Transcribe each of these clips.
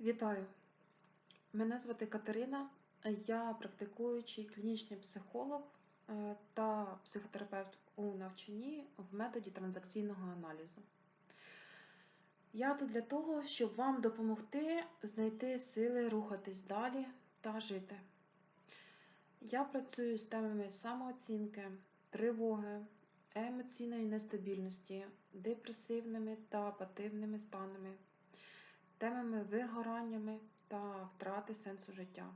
Вітаю! Мене звати Катерина. Я практикуючий клінічний психолог е, та психотерапевт у навчанні в методі транзакційного аналізу. Я тут для того, щоб вам допомогти знайти сили рухатись далі та жити. Я працюю з темами самооцінки, тривоги, емоційної нестабільності, депресивними та апативними станами, темами вигораннями та втрати сенсу життя.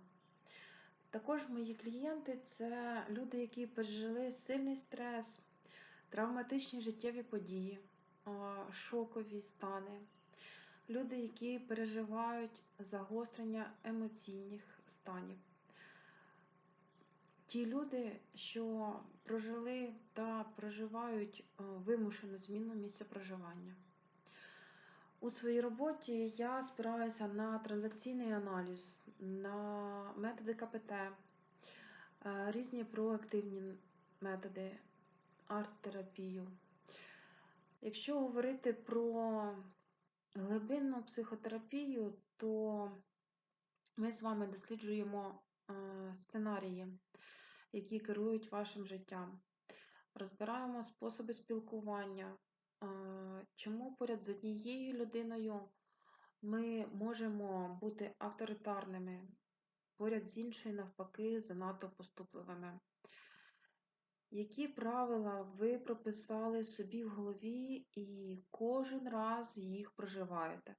Також мої клієнти це люди, які пережили сильний стрес, травматичні життєві події, шокові стани, люди, які переживають загострення емоційних станів. Ті люди, що прожили та проживають вимушену зміну місця проживання. У своїй роботі я спираюся на транзакційний аналіз, на методи КПТ, е, різні проактивні методи, арт-терапію. Якщо говорити про глибинну психотерапію, то ми з вами досліджуємо е, сценарії, які керують вашим життям. Розбираємо способи спілкування, чому поряд з однією людиною ми можемо бути авторитарними, поряд з іншою, навпаки, занадто поступливими. Які правила ви прописали собі в голові і кожен раз їх проживаєте?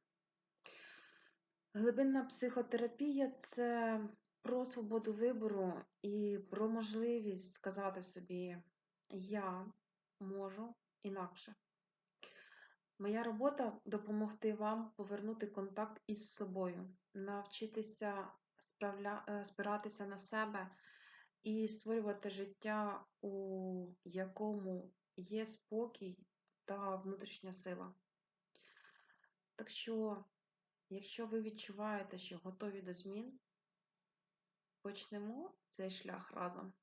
Глибинна психотерапія це про свободу вибору і про можливість сказати собі Я можу інакше. Моя робота допомогти вам повернути контакт із собою, навчитися справля... е, спиратися на себе і створювати життя, у якому є спокій та внутрішня сила. Так що, якщо ви відчуваєте, що готові до змін, почнемо цей шлях разом.